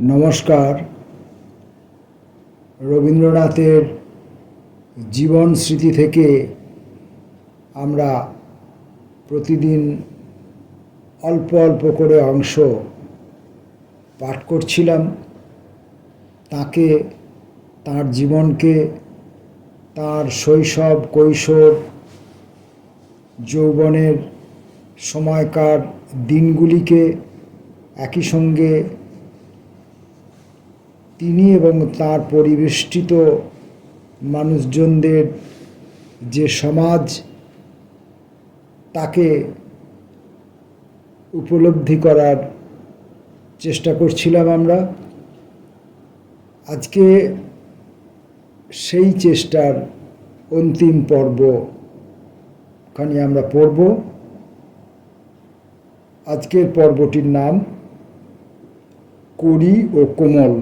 নমস্কার। রবীন্দ্রনাথের জীবন স্মৃতি থেকে আমরা প্রতিদিন অল্প অল্প করে অংশ পাঠ করছিলাম। তাকে, তার জীবনকে, তার শৈশব, কৈশোর, যৌবনের সময়কার দিনগুলিকে একই সঙ্গে তিনি এবং তার পরিবেষ্টিত মানুষজনদের যে সমাজ, তাকে উপলব্ধি করার চেষ্টা করছিলাম আমরা। আজকে সেই চেষ্টার অন্তিম পর্ব খানি আমরা পড়ব। আজকের পর্বটির নাম করি ও কোমল।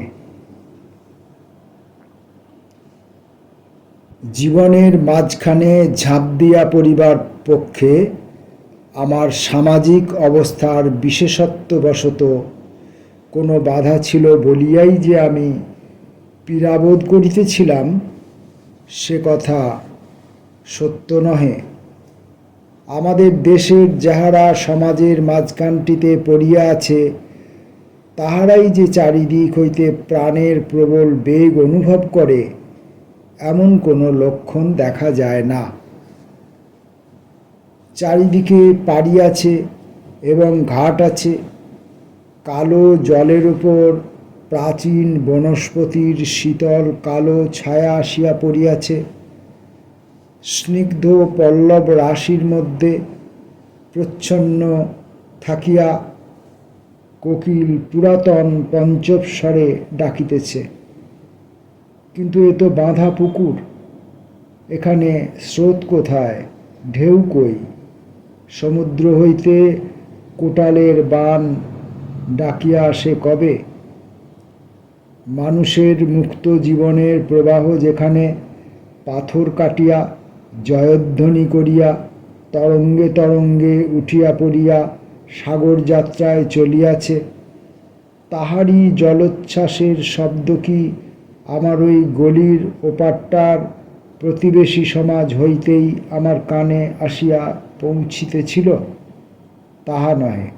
জীবনের মাঝখানে ঝাঁপ দিয়া পরিবার পক্ষে আমার সামাজিক অবস্থার বিশেষত্ববশত কোনো বাধা ছিল বলিয়াই যে আমি পীড়াবোধ করিতেছিলাম, সে কথা সত্য নহে। আমাদের দেশের যাহারা সমাজের মাঝখানটিতে পড়িয়া আছে, তাহারাই যে চারিদিক হইতে প্রাণের প্রবল বেগ অনুভব করে এমন কোনো লক্ষণ দেখা যায় না। চারিদিকে পাড়ি আছে এবং ঘাট আছে। কালো জলের উপর প্রাচীন বনস্পতির শীতল কালো ছায়া আসিয়া পড়িয়াছে। স্নিগ্ধ পল্লব রাশির মধ্যে প্রচ্ছন্ন থাকিয়া কোকিল পুরাতন পঞ্চস্বরে ডাকিতেছে। কিন্তু এ তো বাঁধা পুকুর। এখানে স্রোত কোথায়? ঢেউ কই? সমুদ্র হইতে কোটালের বান ডাকিয়া আসে কবে? মানুষের মুক্ত জীবনের প্রবাহ যেখানে পাথর কাটিয়া, জয়ধ্বনি করিয়া, তরঙ্গে তরঙ্গে উঠিয়া পড়িয়া সাগর যাত্রায় চলিয়াছে, তাহারই জলোচ্ছ্বাসের শব্দ কি আমার ওই গলির ওপারটার প্রতিবেশী সমাজ হইতেই আমার কানে আসিয়া পৌঁছিতেছিল, তাহা নহে।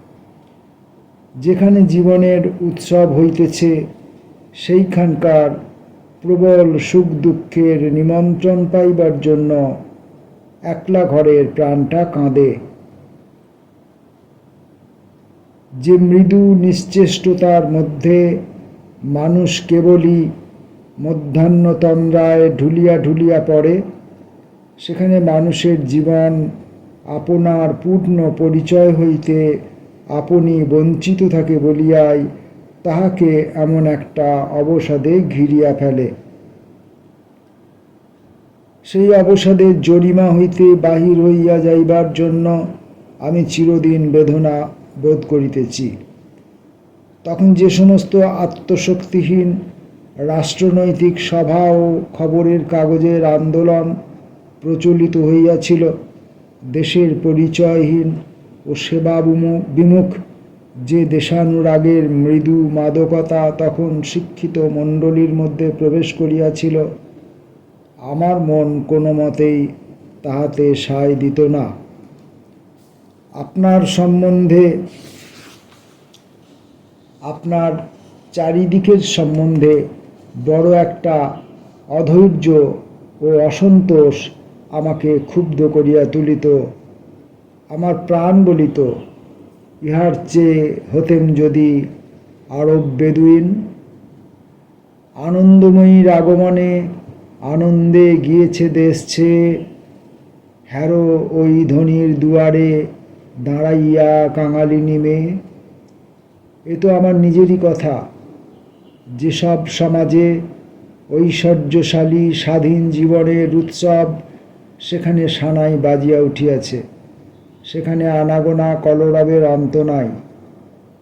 যেখানে জীবনের উৎসব হইতেছে, সেইখানকার প্রবল সুখ দুঃখের নিমন্ত্রণ পাইবার জন্য একলা ঘরের প্রাণটা কাঁদে। যে মৃদু নিশ্চেষ্টতার মধ্যে মানুষ কেবলই মধ্যাহ্নতন্দ্রায় ঢুলিয়া ঢুলিয়া পড়ে। সেখানে মানুষের জীবন আপনার পূর্ণ পরিচয় হইতে আপনি বঞ্চিত থাকে বলিয়াই তাহাকে এমন একটা অবসাদে ঘিরিয়া ফেলে। সেই অবসাদের জরিমা হইতে বাহির হইয়া যাইবার জন্য আমি চিরদিন বেদনা বোধ করিতেছি। তখন যে সমস্ত আত্মশক্তিহীন রাষ্ট্রনৈতিক সভা ও খবরের কাগজের আন্দোলন প্রচলিত হইয়াছিল। দেশের পরিচয়হীন ও সেবা বিমুখ যে দেশানুরাগের মৃদু মাদকতা তখন শিক্ষিত মণ্ডলীর মধ্যে প্রবেশ করিয়াছিল, আমার মন কোনো মতেই তাহাতে সায় দিত না। আপনার সম্বন্ধে, আপনার চারিদিকের সম্বন্ধে বড় একটা অধৈর্য ও অসন্তোষ আমাকে ক্ষুব্ধ করিয়া তুলিত। আমার প্রাণ বলিত, ইহার চেয়ে হতেম যদি আরব বেদুইন। আনন্দময়ীর আগমনে আনন্দে গিয়েছে দেশ ছেয়ে হ্যারো ওই ধনির দুয়ারে দাঁড়াইয়া কাঙালিনী মেয়ে। এ তো আমার নিজেরই কথা। যেসব সমাজে ঐশ্বর্যশালী স্বাধীন জীবনের উৎসব সেখানে সানাই বাজিয়া উঠিয়াছে, সেখানে আনাগোনা কলরবের অন্ত নাই।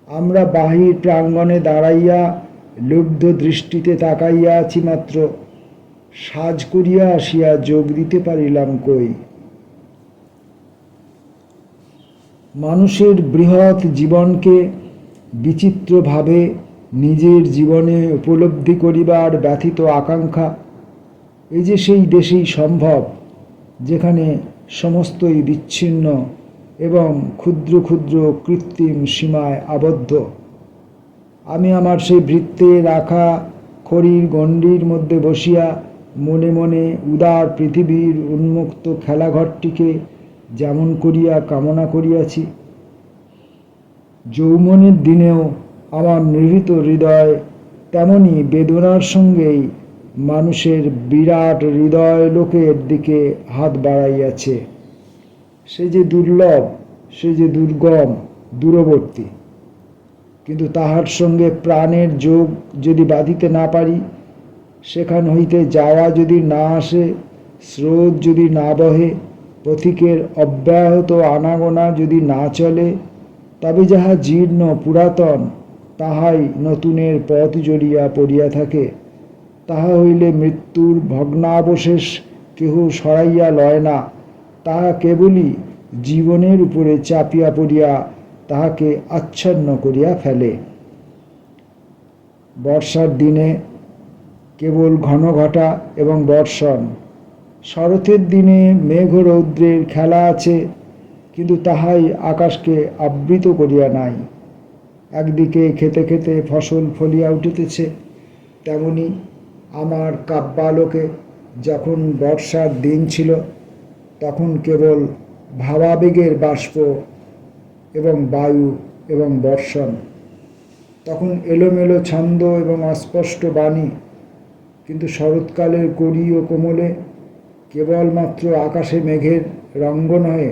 আমরা বাহির প্রাঙ্গণে দাঁড়াইয়া লুব্ধ দৃষ্টিতে তাকাইয়া আছি মাত্র, সাজ করিয়া আসিয়া যোগ দিতে পারিলাম কই? মানুষের বৃহৎ জীবনকে বিচিত্রভাবে নিজের জীবনে উপলব্ধি করিবার ব্যথিত আকাঙ্ক্ষা। এই যে সেই দেশেই সম্ভব, যেখানে সমস্তই বিচ্ছিন্ন এবং ক্ষুদ্র ক্ষুদ্র কৃত্রিম সীমায় আবদ্ধ। আমি আমার সেই বৃত্তে রাখা খড়ির গণ্ডির মধ্যে বসিয়া মনে মনে উদার পৃথিবীর উন্মুক্ত খেলাঘরটিকে যেমন করিয়া কামনা করিয়াছি, যৌবনের দিনেও আমার নিভৃত হৃদয় তেমনি বেদনার সঙ্গেই মানুষের বিরাট হৃদয় লোকের দিকে হাত বাড়াইয়াছে। সে যে দুর্লভ, সে যে দুর্গম, দূরবর্তী। কিন্তু তাহার সঙ্গে প্রাণের যোগ যদি বাঁধিতে না পারি, সেখান হইতে যাওয়া যদি না আসে, স্রোত যদি না বহে, পথিকের অব্যাহত আনাগোনা যদি না চলে, তবে যাহা জীর্ণ পুরাতন তাহাই নতুনের পথ জড়িয়া পড়িয়া থাকে। তাহা হইলে মৃত্যুর ভগ্নাবশেষ কেহ সরাইয়া লয় না। তাহা কেবলই জীবনের উপরে চাপিয়া পড়িয়া তাহাকে আচ্ছন্ন করিয়া ফেলে। বর্ষার দিনে কেবল ঘন ঘটা এবং বর্ষণ। শরতের দিনে মেঘ রৌদ্রের খেলা আছে, কিন্তু তাহাই আকাশকে আবৃত করিয়া নাই। একদিকে খেতে খেতে ফসল ফলিয়া উঠিতেছে, তেমনি আমার কাব্যালোকে যখন বর্ষার দিন ছিল, তখন কেবল ভাবাবেগের বাষ্প এবং বায়ু এবং বর্ষণ। তখন এলোমেলো ছন্দ এবং অস্পষ্ট বাণী, কিন্তু শরৎকালের কড়ি ও কোমলে কেবলমাত্র আকাশে মেঘের রঙ্গ নহে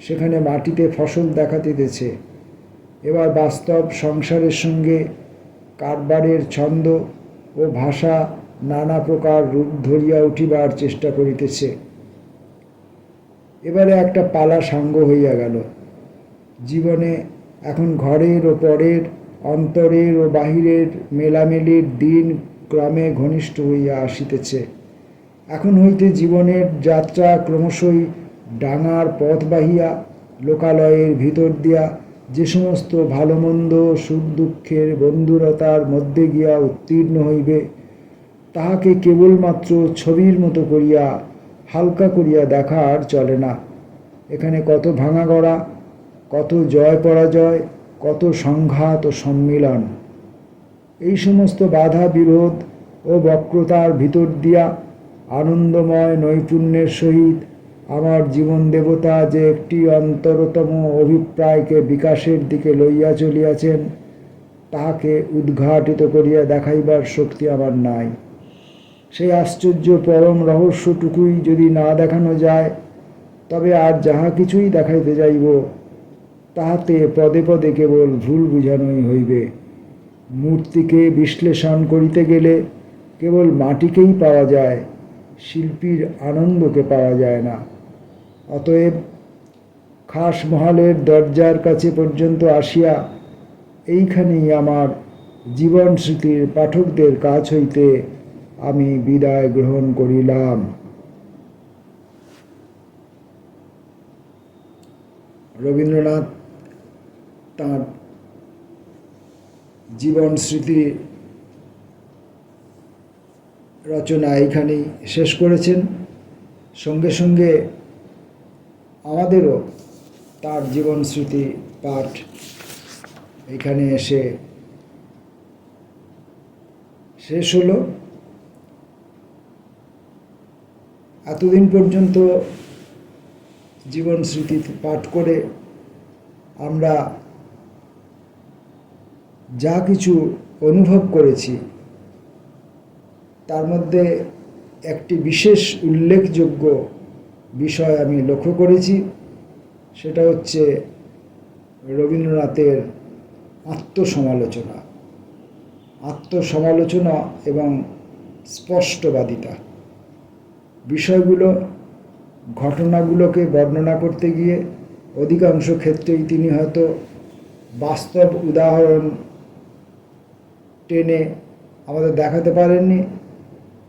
সেখানে মাটিতে ফসল দেখা দিতেছে এবার বাস্তব সংসারের সঙ্গে কারবারের ছন্দ ও ভাষা নানা প্রকার রূপ ধরিয়া উঠিবার চেষ্টা করিতেছে। এবারে একটা পালা সাঙ্গ হইয়া গেল। জীবনে এখন ঘরের ও পরের, অন্তরের ও বাহিরের মেলামেলির দিন ক্রমে ঘনিষ্ঠ হইয়া আসিতেছে। এখন হইতে জীবনের যাত্রা ক্রমশই ডাঙার পথ বাহিয়া লোকালয়ের ভিতর দিয়া যে সমস্ত ভালো মন্দ, সুখ দুঃখের বন্ধুরতার মধ্যে গিয়া উত্তীর্ণ হইবে, তাহাকে কেবলমাত্র ছবির মতো করিয়া, হালকা করিয়া দেখার চলে না। এখানে কত ভাঙা গড়া, কত জয় পরাজয়, কত সংঘাত ও সম্মিলন। এই সমস্ত বাধা, বিরোধ ও বক্রতার ভিতর দিয়া আনন্দময় নৈপুণ্যের সহিত আমার জীবন দেবতা যে একটি অন্তরতম অভিপ্রায়কে বিকাশের দিকে লইয়া চলিয়াছেন, তাহাকে উদ্ঘাটিত করিয়া দেখাইবার শক্তি আমার নাই। সেই আশ্চর্য পরম রহস্যটুকুই যদি না দেখানো যায়, তবে আর যাহা কিছুই দেখাইতে যাইব, তাহাতে পদে পদে কেবল ভুল বুঝানোই হইবে। মূর্তিকে বিশ্লেষণ করিতে গেলে কেবল মাটিকেই পাওয়া যায়, শিল্পীর আনন্দকে পাওয়া যায় না। অতএব খাস মহলের দরজার কাছে পর্যন্ত আসিয়া এইখানেই আমার জীবন স্মৃতির পাঠকদের কাছ হইতে আমি বিদায় গ্রহণ করিলাম। রবীন্দ্রনাথ তাঁর জীবন স্মৃতি রচনা এইখানেই শেষ করেছেন। সঙ্গে সঙ্গে আমাদেরও তার জীবন স্মৃতি পাঠ এখানে এসে শেষ হলো। এতদিন পর্যন্ত জীবন স্মৃতি পাঠ করে আমরা যা কিছু অনুভব করেছি, তার মধ্যে একটি বিশেষ উল্লেখযোগ্য বিষয় আমি লক্ষ্য করেছি। সেটা হচ্ছে রবীন্দ্রনাথের আত্মসমালোচনা। আত্মসমালোচনা এবং স্পষ্টবাদিতা। বিষয়গুলো, ঘটনাগুলোকে বর্ণনা করতে গিয়ে অধিকাংশ ক্ষেত্রেই তিনি হয়তো বাস্তব উদাহরণ টেনে আমাদের দেখাতে পারেননি।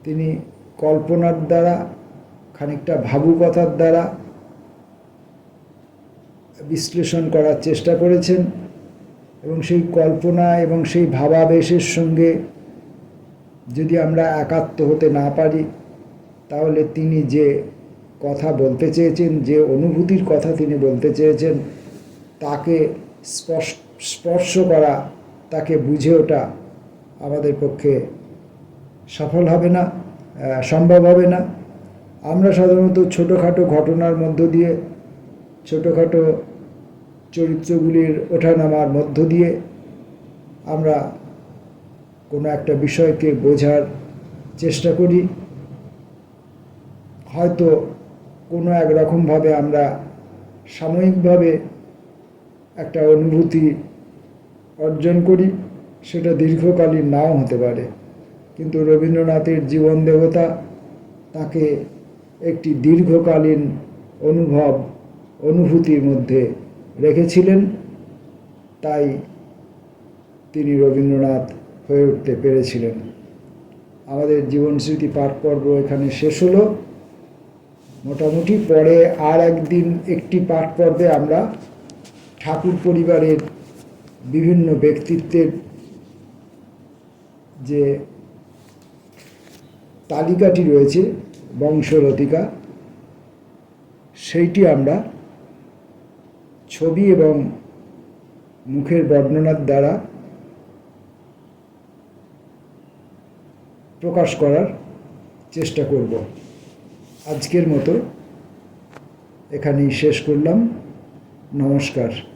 তিনি কল্পনার দ্বারা খানিকটা ভাবুকতার দ্বারা বিশ্লেষণ করার চেষ্টা করেছেন এবং সেই কল্পনা এবং সেই ভাবাবেশের সঙ্গে যদি আমরা একাত্ম হতে না পারি, তাহলে তিনি যে কথা বলতে চেয়েছেন, যে অনুভূতির কথা তিনি বলতে চেয়েছেন, তাকে স্পর্শ করা, তাকে বুঝে ওটা আমাদের পক্ষে সফল হবে না সম্ভব হবে না। আমরা সাধারণত ছোটোখাটো ঘটনার মধ্য দিয়ে, ছোটোখাটো চরিত্রগুলির ওঠানামার মধ্য দিয়ে আমরা কোনো একটা বিষয়কে বোঝার চেষ্টা করি। হয়তো কোনো এক রকমভাবে আমরা সাময়িকভাবে একটা অনুভূতি অর্জন করি, সেটা দীর্ঘকালীন নাও হতে পারে। কিন্তু রবীন্দ্রনাথের জীবন দেবতা তাকে একটি দীর্ঘকালীন অনুভব, অনুভূতির মধ্যে রেখেছিলেন। তাই তিনি রবীন্দ্রনাথ হয়ে উঠতে পেরেছিলেন। আমাদের জীবন স্মৃতি পাঠ পর্ব এখানে শেষ হলো। মোটামুটি পরে আর একদিন একটি পাঠ পর্বে আমরা ঠাকুর পরিবারের বিভিন্ন ব্যক্তিত্বের যে তালিকাটি রয়েছে বংশলতিকা সেইটি আমরা ছবি এবং মুখের বর্ণনার দ্বারা প্রকাশ করার চেষ্টা করব। আজকের মতো এখানেই শেষ করলাম। নমস্কার।